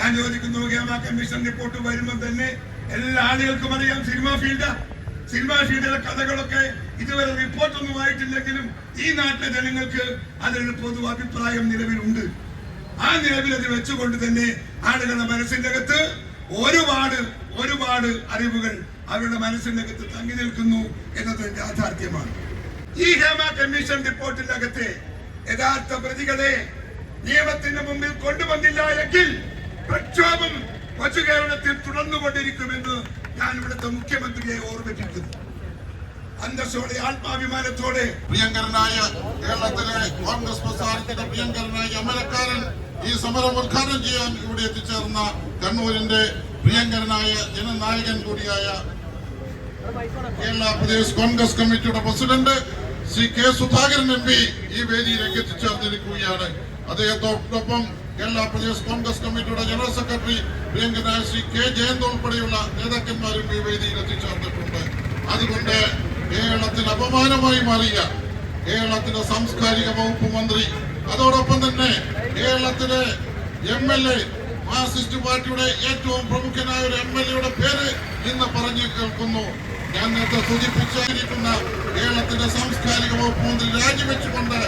ഞാൻ ചോദിക്കുന്നു Hema commission report വരുമ്പോൾ തന്നെ എല്ലാ ആളുകൾക്കും അറിയാം സിനിമാ ഫീൽഡ്. സിനിമാ ഫീൽഡിലെ കഥകളൊക്കെ ഇതുവരെ റിപ്പോർട്ടൊന്നും ആയിട്ടില്ലെങ്കിലും ഈ നാട്ടിലെ ജനങ്ങൾക്ക് അതിലൊരു പൊതു അഭിപ്രായം നിലവിലുണ്ട്. ആ നിലവിൽ അത് വെച്ചുകൊണ്ട് തന്നെ ആളുകളുടെ മനസ്സിന്റെ അകത്ത് ഒരുപാട് ഒരുപാട് അറിവുകൾ അവരുടെ മനസ്സിന്റെ അകത്ത് തങ്ങി നിൽക്കുന്നു എന്നത് യാഥാർത്ഥ്യമാണ്. ഈ ഹേമ കമ്മീഷൻ റിപ്പോർട്ടിന്റെ അകത്തെ യഥാർത്ഥ പ്രതികളെ നിയമത്തിന്റെ മുമ്പിൽ കൊണ്ടുവന്നില്ല എങ്കിൽ പ്രക്ഷോഭം കൊച്ചു കേരളത്തിൽ തുടർന്നുകൊണ്ടിരിക്കുമെന്ന് ഞാൻ ഇവിടുത്തെ മുഖ്യമന്ത്രിയെ ഓർമ്മിപ്പിക്കുന്നു. അന്തസ്സോടെ ആത്മാഭിമാനത്തോടെ പ്രിയങ്കരനായ കേരളത്തിലെ കോൺഗ്രസ് പ്രസ്ഥാനത്തിന്റെ പ്രിയങ്കരനായ അമലക്കാരൻ ഈ സമരം ഉദ്ഘാടനം ചെയ്യാൻ ഇവിടെ എത്തിച്ചേർന്ന കണ്ണൂരിന്റെ പ്രിയങ്കരനായ ജനനായകൻ കൂടിയായ കേരള പ്രദേശ് കോൺഗ്രസ് കമ്മിറ്റിയുടെ president Shri K Sudhakaran M P ഈ വേദിയിലേക്ക് എത്തിച്ചേർന്നിരിക്കുകയാണ്. അദ്ദേഹത്തോടൊപ്പം കേരള പ്രദേശ് കോൺഗ്രസ് കമ്മിറ്റിയുടെ ജനറൽ സെക്രട്ടറി പ്രിയങ്കനായ ശ്രീ കെ ജയന്ത് ഉൾപ്പെടെയുള്ള നേതാക്കന്മാരും ഈ വേദിയിൽ എത്തിച്ചേർന്നിട്ടുണ്ട്. അതുകൊണ്ട് കേരളത്തിന് അപമാനമായി മാറിയ കേരളത്തിന്റെ സാംസ്കാരിക വകുപ്പ് മന്ത്രി അതോടൊപ്പം തന്നെ കേരളത്തിലെ എം എൽ എ മാർക്സിസ്റ്റ് പാർട്ടിയുടെ ഏറ്റവും പ്രമുഖനായ ഒരു എം എൽ എയുടെ പേര് ഇന്ന് പറഞ്ഞു കേൾക്കുന്നു. ഞാൻ നേരത്തെ സൂചിപ്പിച്ചിരിക്കുന്ന കേരളത്തിന്റെ സാംസ്കാരിക വകുപ്പ് മന്ത്രി രാജിവെച്ചുകൊണ്ട്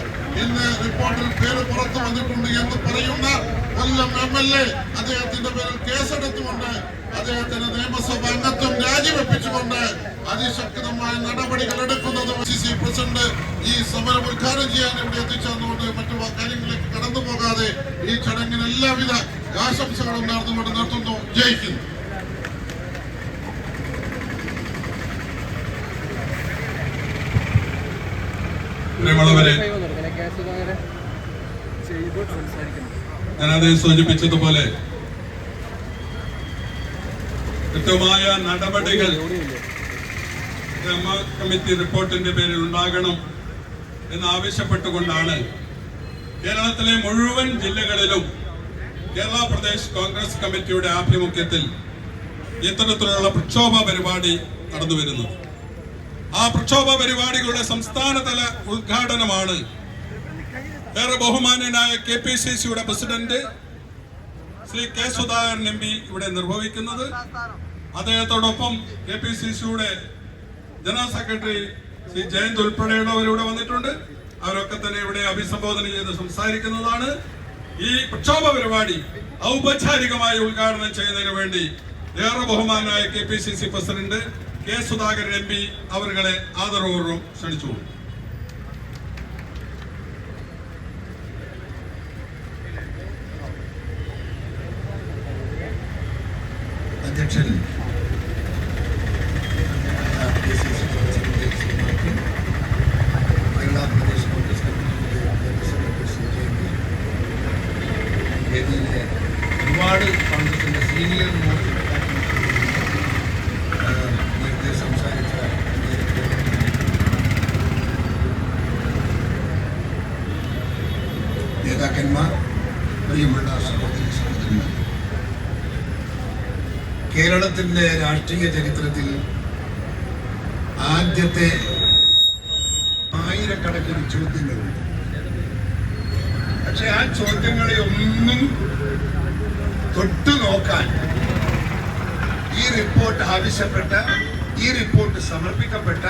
ഇന്ന് റിപ്പോർട്ടിൽ പേര് പുറത്തു വന്നിട്ടുണ്ട് എന്ന് പറയുന്ന കൊല്ലം എം എൽ എ അദ്ദേഹത്തിന്റെ പേരിൽ കേസെടുത്തുകൊണ്ട് അദ്ദേഹത്തിന്റെ നിയമസഭ അംഗത്വം രാജിവെപ്പിച്ചുകൊണ്ട് അതിശക്തമായ നടപടികൾ എടുക്കുന്നത് സി പ്രസിഡന്റ് ഈ സമരം ഉദ്ഘാടനം ചെയ്യാൻ ഇവിടെ എത്തിച്ചതുകൊണ്ട് മറ്റു കാര്യങ്ങളിലേക്ക് കടന്നു പോകാതെ ഈ ചടങ്ങിന് എല്ലാവിധ ആശംസകളും നേർന്നുകൊണ്ട് നിർത്തുന്നു. ജയിക്കുന്നു ഞാനത് സൂചിപ്പിച്ചതുപോലെ കൃത്യമായ നടപടികൾ കമ്മിറ്റി റിപ്പോർട്ടിന്റെ പേരിൽ ഉണ്ടാകണം എന്നാവശ്യപ്പെട്ടുകൊണ്ടാണ് കേരളത്തിലെ മുഴുവൻ ജില്ലകളിലും കേരള പ്രദേശ് കോൺഗ്രസ് കമ്മിറ്റിയുടെ ആഭിമുഖ്യത്തിൽ ഇത്തരത്തിലുള്ള പ്രക്ഷോഭ പരിപാടി നടന്നു വരുന്നത് ആ പ്രക്ഷോഭ പരിപാടികളുടെ സംസ്ഥാനതല ഉദ്ഘാടനമാണ്. ഏറെ ബഹുമാന്യനായ കെ പി സി സിയുടെ president Shri K Sudhakaran M P ഇവിടെ നിർവഹിക്കുന്നത്. അദ്ദേഹത്തോടൊപ്പം കെ പി സി സിയുടെ ജനറൽ സെക്രട്ടറി ശ്രീ ജയന്ത് ഉൾപ്പെടെയുള്ളവരിവിടെ വന്നിട്ടുണ്ട്. അവരൊക്കെ തന്നെ ഇവിടെ അഭിസംബോധന ചെയ്ത് സംസാരിക്കുന്നതാണ്. ഈ പ്രക്ഷോഭ പരിപാടി ഔപചാരികമായി ഉദ്ഘാടനം ചെയ്യുന്നതിന് വേണ്ടി ഏറെ ബഹുമാനായ K P C C president K Sudhakaran M P അവരുടെ ആദരവോടും ക്ഷണിച്ചു. അധ്യക്ഷൻ കേരള പ്രദേശ് കോൺഗ്രസ് കമ്മിറ്റിയുടെ ജനറൽ സെക്രട്ടറി ശ്രീ ജയന്തി വേദിയിലെ ഒരുപാട് കോൺഗ്രസിന്റെ സീനിയർ മോസ്റ്റ് നേരത്തെ സംസാരിച്ച നേതാക്കന്മാർ പ്രിയമുള്ള സഹോദരി സഹോദരന്മാർ കേരളത്തിന്റെ രാഷ്ട്രീയ ചരിത്രത്തിൽ ആദ്യത്തെ ആയിരക്കണക്കിന് ചോദ്യങ്ങളുണ്ട്. പക്ഷെ ആ ചോദ്യങ്ങളെ ഒന്നും തൊട്ടു നോക്കാൻ ഈ റിപ്പോർട്ട് ആവശ്യപ്പെട്ട ഈ റിപ്പോർട്ട് സമർപ്പിക്കപ്പെട്ട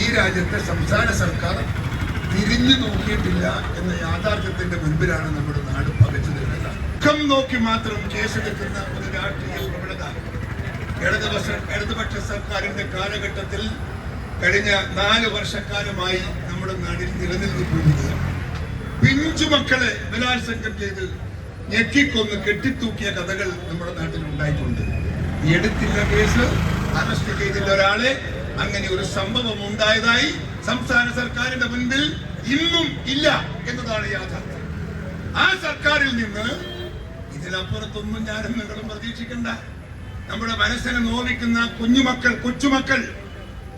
ഈ രാജ്യത്തെ സംസ്ഥാന സർക്കാർ തിരിഞ്ഞു നോക്കിയിട്ടില്ല എന്ന യാഥാർത്ഥ്യത്തിന്റെ മുൻപിലാണ് നമ്മുടെ നാട് പകച്ചു നിൽക്കുന്നത്. നോക്കി മാത്രം കേസെടുക്കുന്ന ഒരു രാഷ്ട്രീയ പ്രവണത ഇടതുപക്ഷ സർക്കാരിന്റെ കാലഘട്ടത്തിൽ കഴിഞ്ഞ നാല് വർഷക്കാലമായി നമ്മുടെ നാട്ടിൽ നിലനിന്ന് പോകുന്നത് പിഞ്ചു മക്കളെ ബലാത്സംഗം ചെയ്ത് ഞെക്കിക്കൊന്ന് കെട്ടിത്തൂക്കിയ കഥകൾ നമ്മുടെ നാട്ടിൽ ഉണ്ടായിട്ടുണ്ട് എടുത്തില്ല കേസ് അറസ്റ്റ് ചെയ്തില്ല ഒരാളെ. അങ്ങനെ ഒരു സംഭവം ഉണ്ടായതായി സംസ്ഥാന സർക്കാരിന്റെ മുൻപിൽ ഇന്നും ഇല്ല എന്നതാണ് യാഥാർത്ഥ്യം. ആ സർക്കാരിൽ നിന്ന് ഇതിനപ്പുറത്തൊന്നും ഞാനും നിങ്ങളും പ്രതീക്ഷിക്കണ്ട. നമ്മുടെ മനസ്സിനെ നോവിക്കുന്ന കുഞ്ഞുമക്കൾ കൊച്ചുമക്കൾ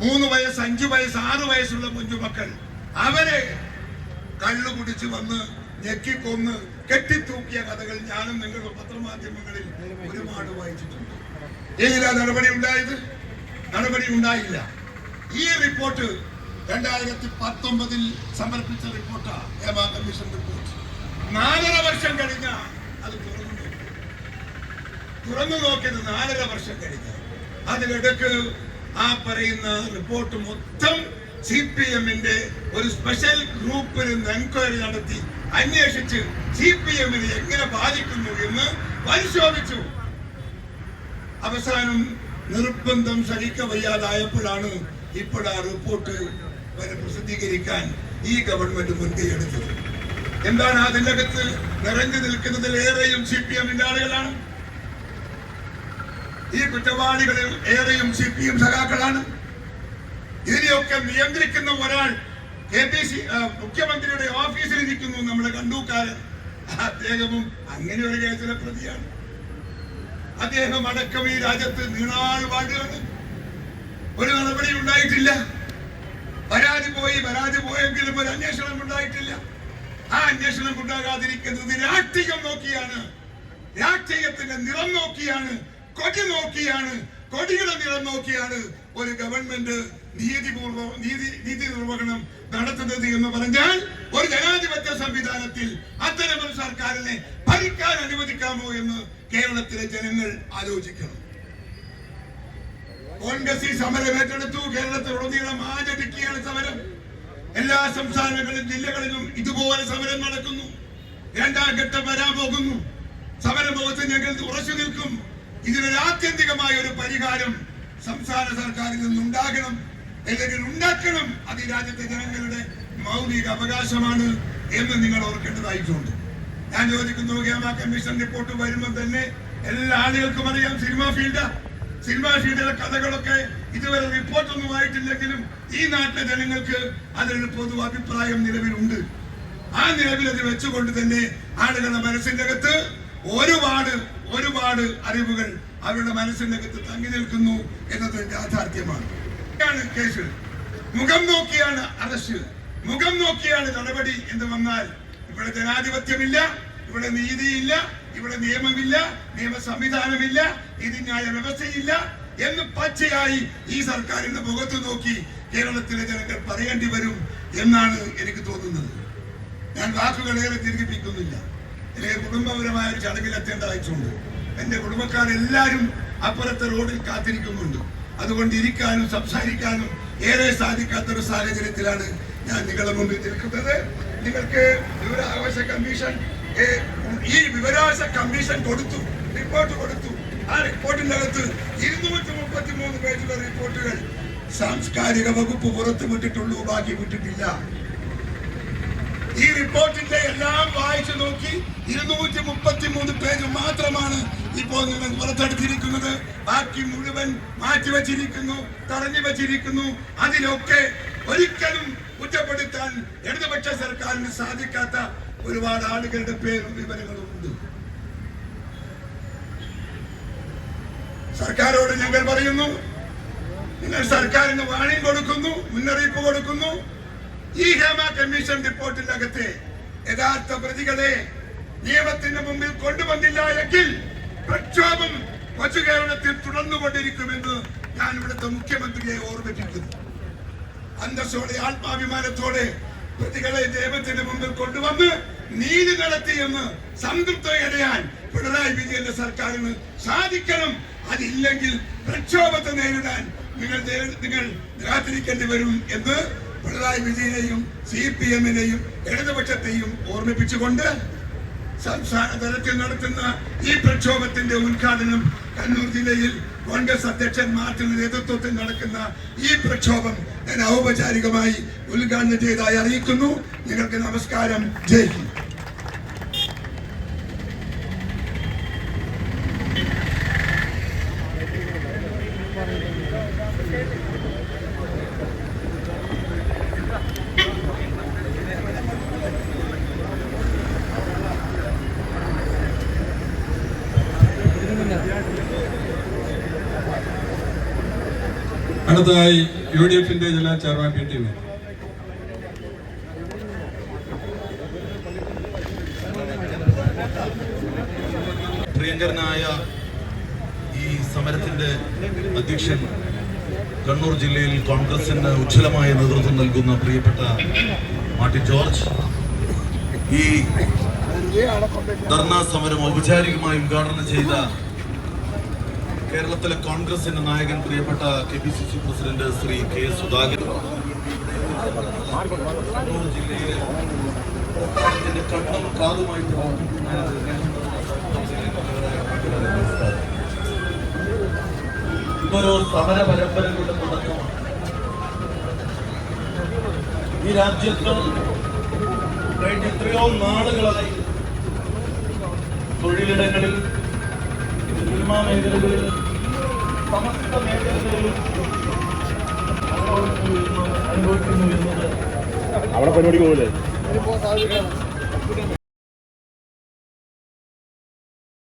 മൂന്ന് വയസ്സ് അഞ്ചു വയസ്സ് ആറു വയസ്സുള്ള കുഞ്ഞുമക്കൾ അവരെ കള്ളു കുടിച്ച് വന്ന് ഞെക്കിക്കൊന്ന് കെട്ടിത്തൂക്കിയ കഥകൾ ഞാനും നിങ്ങളുടെ പത്രമാധ്യമങ്ങളിൽ ഒരുപാട് വായിച്ചിട്ടുണ്ട്. ഏതിലാ നടപടി ഉണ്ടായത്? നടപടി ഉണ്ടായില്ല. ഈ റിപ്പോർട്ട് രണ്ടായിരത്തി പത്തൊമ്പതിൽ സമർപ്പിച്ച റിപ്പോർട്ടാണ് ഹേമ കമ്മീഷൻ റിപ്പോർട്ട്. നാലര വർഷം കഴിഞ്ഞ അത് തുറന്നു നോക്കിയത് നാലര വർഷം കഴിഞ്ഞ്. അതിനിടക്ക് ആ പറയുന്ന റിപ്പോർട്ട് മൊത്തം സി പി എമ്മിന്റെ ഒരു സ്പെഷ്യൽ ഗ്രൂപ്പിൽ നിന്ന് എൻക്വയറി നടത്തി അന്വേഷിച്ച് സി പി എമ്മിനെ എങ്ങനെ ബാധിക്കുന്നു എന്ന് പരിശോധിച്ചു. അവസാനം നിർബന്ധം സഹിക്ക വയ്യാതായപ്പോഴാണ് ഇപ്പോൾ ആ റിപ്പോർട്ട് പ്രസിദ്ധീകരിക്കാൻ ഈ ഗവൺമെന്റ് മുൻകൈ എടുത്തത്. എന്താണ് അതിനകത്ത് നിറഞ്ഞു നിൽക്കുന്നതിൽ ഏറെയും സി പി എമ്മിന്റെ ആളുകളാണ്? ഈ കുറ്റവാളികളിൽ ഏറെയും സി പി എം സഖാക്കളാണ്. ഇതിനെയൊക്കെ നിയന്ത്രിക്കുന്ന ഒരാൾ കെ പി സി മുഖ്യമന്ത്രിയുടെ ഓഫീസിൽ ഇരിക്കുന്നു നമ്മുടെ കണ്ടൂക്കാരൻ. അദ്ദേഹവും അങ്ങനെ ഒരു കേസിലെ പ്രതിയാണ്. അദ്ദേഹം അടക്കം ഈ രാജ്യത്ത് നീണാൾ വാഴുകയാണ് ഒരു നടപടി ഉണ്ടായിട്ടില്ല. പരാതി പോയി പരാതി പോയെങ്കിലും ഒരു അന്വേഷണം ഉണ്ടായിട്ടില്ല. ആ അന്വേഷണം ഉണ്ടാകാതിരിക്കുന്നത് രാഷ്ട്രീയം നോക്കിയാണ്. രാഷ്ട്രീയത്തിന്റെ നിറം നോക്കിയാണ് കൊടി നോക്കിയാണ് കൊടിയുടെ നിറം നോക്കിയാണ് ഒരു ഗവൺമെന്റ് നീതിപൂർവ നീതി നീതി നിർവഹണം നടത്തുന്നത് എന്ന് പറഞ്ഞാൽ ഒരു ജനാധിപത്യ സംവിധാനത്തിൽ അത്തരമൊരു സർക്കാരിനെ ഭരിക്കാൻ അനുവദിക്കാമോ എന്ന് കേരളത്തിലെ ജനങ്ങൾ ആലോചിക്കണം. കോൺഗ്രസ് ഈ സമരം ഏറ്റെടുത്തു കേരളത്തിലുടനീളം ആചരിക്കുകയാണ് സമരം. എല്ലാ സംസ്ഥാനങ്ങളിലും ജില്ലകളിലും ഇതുപോലെ സമരം നടക്കുന്നു. രണ്ടാം ഘട്ടം വരാൻ പോകുന്നു. സമരമുഖത്ത് ഞങ്ങൾ ഉറച്ചു നിൽക്കും. ഇതിനൊരു ആത്യന്തികമായ ഒരു പരിഹാരം സംസ്ഥാന സർക്കാരിൽ നിന്നുണ്ടാകണം അല്ലെങ്കിൽ ഉണ്ടാക്കണം. അത് ഈ രാജ്യത്തെ ജനങ്ങളുടെ മൗലിക അവകാശമാണ് എന്ന് നിങ്ങൾ ഓർക്കേണ്ടതായിട്ടുണ്ട് ഞാൻ ചോദിക്കുന്നു ഹേമ കമ്മീഷൻ റിപ്പോർട്ട് വരുമ്പോൾ തന്നെ എല്ലാ ആളുകൾക്കും അറിയാം സിനിമാ ഫീൽഡ്. സിനിമാ ഫീൽഡിലെ കഥകളൊക്കെ ഇതുവരെ റിപ്പോർട്ടൊന്നും ആയിട്ടില്ലെങ്കിലും ഈ നാട്ടിലെ ജനങ്ങൾക്ക് അതിനൊരു പൊതു അഭിപ്രായം നിലവിലുണ്ട്. ആ നിലവിൽ അത് വെച്ചുകൊണ്ട് തന്നെ ആളുകളുടെ മനസ്സിന്റെ അകത്ത് ഒരുപാട് ഒരുപാട് അറിവുകൾ അവരുടെ മനസ്സിനകത്ത് തങ്ങി നിൽക്കുന്നു എന്നത് യാഥാർത്ഥ്യമാണ്. കേസ്. മുഖം നോക്കിയാണ് അറസ്റ്റ്. മുഖം നോക്കിയാണ് നടപടി എന്ന് വന്നാൽ ഇവിടെ ജനാധിപത്യമില്ല ഇവിടെ നീതിയില്ല ഇവിടെ നിയമമില്ല നിയമ സംവിധാനമില്ല നീതിന്യായ വ്യവസ്ഥയില്ല എന്ന് പച്ചയായി ഈ സർക്കാരിന്റെ മുഖത്ത് നോക്കി കേരളത്തിലെ ജനങ്ങൾ പറയേണ്ടി വരും എന്നാണ് എനിക്ക് തോന്നുന്നത്. ഞാൻ വാക്കുകൾ ഏറെ ദീർഘിപ്പിക്കുന്നില്ല. എനിക്ക് കുടുംബപരമായ ഒരു ചടങ്ങിൽ എത്തേണ്ടതായിട്ടുണ്ട് എന്റെ കുടുംബക്കാരെല്ലാരും അപ്പുറത്തെ റോഡിൽ കാത്തിരിക്കുന്നുണ്ട്. അതുകൊണ്ട് ഇരിക്കാനും സംസാരിക്കാനും ഏറെ സാധിക്കാത്ത ഒരു സാഹചര്യത്തിലാണ് ഞാൻ നിങ്ങളുടെ മുമ്പിൽ നിൽക്കുന്നത്. നിങ്ങൾക്ക് വിവരാവകാശ കമ്മീഷൻ ഈ വിവരാവകാശ കമ്മീഷൻ കൊടുത്തു റിപ്പോർട്ട് കൊടുത്തു. ആ റിപ്പോർട്ടിന്റെ അകത്ത് ഇരുന്നൂറ്റി മുപ്പത്തി മൂന്ന് പേജുള്ള റിപ്പോർട്ടുകൾ സാംസ്കാരിക വകുപ്പ് പുറത്തുവിട്ടിട്ടുള്ളൂ ബാക്കി വിട്ടിട്ടില്ല. ഈ റിപ്പോർട്ടിന്റെ എല്ലാം വായിച്ചു നോക്കി ഇരുന്നൂറ്റി മുപ്പത്തി മൂന്ന് പേജ് മാത്രമാണ് ഇപ്പോൾ നിങ്ങൾ പുറത്തെടുത്തിരിക്കുന്നത്. ബാക്കി മുഴുവൻ മാറ്റിവെച്ചിരിക്കുന്നു തടഞ്ഞു വച്ചിരിക്കുന്നു അതിലൊക്കെ ഒരിക്കലും കുറ്റപ്പെടുത്താൻ ഇടതുപക്ഷ സർക്കാരിന് സാധിക്കാത്ത ഒരുപാട് ആളുകളുടെ പേരും വിവരങ്ങളും ഉണ്ട്. സർക്കാരോട് ഞങ്ങൾ പറയുന്നു നിങ്ങൾ സർക്കാരിന് വാണിംഗ് കൊടുക്കുന്നു മുന്നറിയിപ്പ് കൊടുക്കുന്നു. ഈ ഹേമ കമ്മീഷൻ റിപ്പോർട്ടിനകത്ത് യഥാർത്ഥ പ്രതികളെ നിയമത്തിന്റെ മുമ്പിൽ കൊണ്ടുവന്നില്ല എങ്കിൽ പ്രക്ഷോഭം കൊച്ചു കേരളത്തിൽ തുടർന്നുകൊണ്ടിരിക്കുമെന്ന് ഞാൻ ഇവിടുത്തെ മുഖ്യമന്ത്രിയെ ഓർമ്മിപ്പിക്കുന്നു. അന്തസ്സോടെ ആത്മാഭിമാനത്തോടെ പ്രതികളെ നിയമത്തിന്റെ മുമ്പിൽ കൊണ്ടുവന്ന് നീതി നടത്തിയെന്ന് സംതൃപ്തയടയാൻ പിണറായി വിജയന്റെ സർക്കാരിന് സാധിക്കണം. അതില്ലെങ്കിൽ പ്രക്ഷോഭത്തെ നേരിടാൻ നിങ്ങൾ നിങ്ങൾ കാത്തിരിക്കേണ്ടി വരും എന്ന് പിണറായി വിജയനെയും സി പി എമ്മിനെയും ഇടതുപക്ഷത്തെയും ഓർമ്മിപ്പിച്ചുകൊണ്ട് സംസ്ഥാന തലത്തിൽ നടത്തുന്ന ഈ പ്രക്ഷോഭത്തിന്റെ ഉദ്ഘാടനം കണ്ണൂർ ജില്ലയിൽ കോൺഗ്രസ് അധ്യക്ഷൻ മാർട്ടിന്റെ നേതൃത്വത്തിൽ നടക്കുന്ന ഈ പ്രക്ഷോഭം ഞാൻ ഔപചാരികമായി ഉദ്ഘാടനം ചെയ്തതായി അറിയിക്കുന്നു. നിങ്ങൾക്ക് നമസ്കാരം. ജയ് അടുത്തതായി യു ഡി എഫിന്റെ ജില്ലാ ചെയർമാൻ പി ടി പ്രിയങ്കരനായ ഈ സമരത്തിന്റെ അധ്യക്ഷൻ കണ്ണൂർ ജില്ലയിൽ കോൺഗ്രസിന് ഉജ്ജ്വലമായ നേതൃത്വം നൽകുന്ന പ്രിയപ്പെട്ട മാർട്ടിൻ ജോർജ്. ഈ ധർണാ സമരം ഔപചാരികമായി ഉദ്ഘാടനം ചെയ്ത കേരളത്തിലെ കോൺഗ്രസിന്റെ നായകൻ പ്രിയപ്പെട്ട K P C C president Shri K Sudhakaran. ജില്ലയിലെ കണ്ണും കാതുമായിട്ട് ഇതൊരു സമര പരമ്പരകളുടെ തുടക്കമാണ്. ഈ രാജ്യത്തും കഴിഞ്ഞ എത്രയോ നാളുകളായി തൊഴിലിടങ്ങളിൽ സിനിമാ മേഖലകളിൽ സമസ്ത മേഖലകളിലും അനുഭവിക്കുന്നു എന്ന് അനുഭവിക്കുന്നു എന്നത് അവിടെ പരിപാടിക്ക് പോകില്ലേ